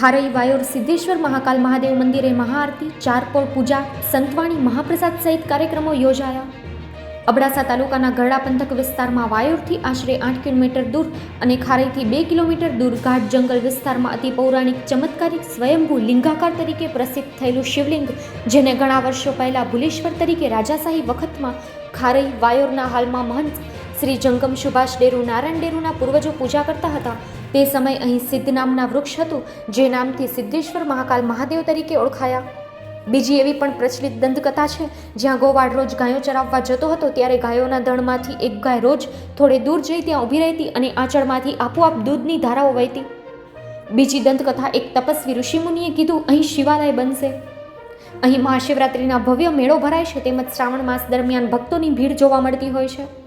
ખારઈ વાયોર સિદ્ધેશ્વર મહાકાલ મહાદેવ મંદિરે મહાઆરતી, ચારપોળ પૂજા, સંતવાણી, મહાપ્રસાદ સહિત કાર્યક્રમો યોજાયા. અબડાસા તાલુકાના ગરડા પંથક વિસ્તારમાં વાયોરથી આશરે આઠ કિલોમીટર દૂર અને ખારઈથી બે કિલોમીટર દૂર ઘાટ જંગલ વિસ્તારમાં અતિ પૌરાણિક ચમત્કારિક સ્વયંભૂ લિંગાકાર તરીકે પ્રસિદ્ધ થયેલું શિવલિંગ, જેને ઘણા વર્ષો પહેલાં ભુલેશ્વર તરીકે રાજાશાહી વખતમાં ખારઈ વાયોરના હાલમાં મહંત શ્રી જંગમ સુભાષ ડેરુ નારાયણ ડેરુના પૂર્વજો પૂજા કરતા હતા. તે સમયે અહીં સિદ્ધ નામના વૃક્ષ હતું, જે નામથી સિદ્ધેશ્વર મહાકાલ મહાદેવ તરીકે ઓળખાયા. બીજી એવી પણ પ્રચલિત દંતકથા છે, જ્યાં ગોવાળ રોજ ગાયો ચરાવવા જતો હતો ત્યારે ગાયોના દળમાંથી એક ગાય રોજ થોડે દૂર જઈ ત્યાં ઊભી રહેતી અને આંચળમાંથી આપોઆપ દૂધની ધારાઓ વહેતી. બીજી દંતકથા એક તપસ્વી ઋષિમુનિએ કીધું, અહીં શિવાલય બનશે. અહીં મહાશિવરાત્રિના ભવ્ય મેળો ભરાય છે, તેમજ શ્રાવણ માસ દરમિયાન ભક્તોની ભીડ જોવા મળતી હોય છે.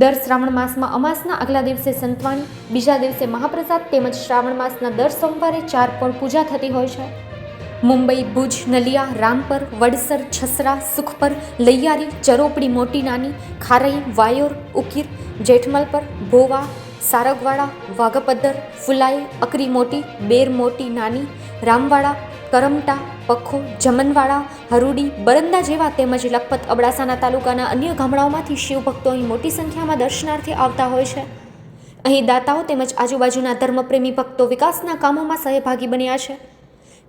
દર શ્રાવણ માસમાં અમાસના આગલા દિવસે સંતવાન બીજા દિવસે મહાપ્રસાદ તેમજ શ્રાવણ માસના દર સોમવારે ચાર પણ પૂજા થતી હોય છે. મુંબઈ, ભુજ, નલિયા, રામપર, વડસર, છસરા, સુખપર, લૈયારી, ચરોપડી, મોટી નાની, ખારઈ, વાયોર, ઉકીર જેઠમલપર ભોવા, સારગવાડા વાઘપદ્દર ફુલાઈ, અકરી મોટી, બેર મોટી નાની, રામવાડા, કરમટા પખો, જમનવાડા, હરુડી, બરંદા જેવા તેમજ લખપત, અબડાસાના તાલુકાના અન્ય ગામડાઓમાંથી શિવભક્તો અહીં મોટી સંખ્યામાં દર્શનાર્થે આવતા હોય છે. અહીં દાતાઓ તેમજ આજુબાજુના ધર્મપ્રેમી ભક્તો વિકાસના કામોમાં સહભાગી બન્યા છે.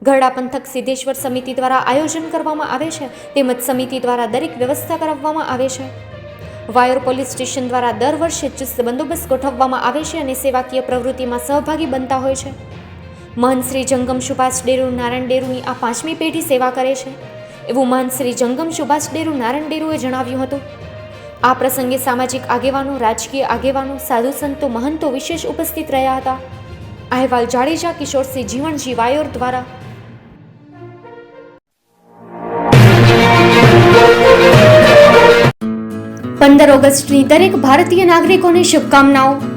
ગરડા પંથક સિદ્ધેશ્વર સમિતિ દ્વારા આયોજન કરવામાં આવે છે, તેમજ સમિતિ દ્વારા દરેક વ્યવસ્થા કરાવવામાં આવે છે. વાયોર પોલીસ સ્ટેશન દ્વારા દર વર્ષે ચુસ્ત બંદોબસ્ત ગોઠવવામાં આવે છે અને સેવાકીય પ્રવૃત્તિમાં સહભાગી બનતા હોય છે. મહંત શ્રી જંગમ સુભાષ ડેરુ નારાયણ ડેરુની આ પાંચમી પેઢી સેવા કરે છે. એવું મહંત શ્રી જંગમ સુભાષ ડેરુ નારાયણ ડેરુએ જણાવ્યું હતું. આ પ્રસંગે સામાજિક આગેવાનો, રાજકીય આગેવાનો, સાધુ સંતો, મહંતો વિશેષ ઉપસ્થિત રહ્યા હતા. અહેવાલ જાડેજા, કિશોરસિંહ જીવણજી વાયોર દ્વારા. પંદર ઓગસ્ટની દરેક ભારતીય નાગરિકોને શુભકામનાઓ.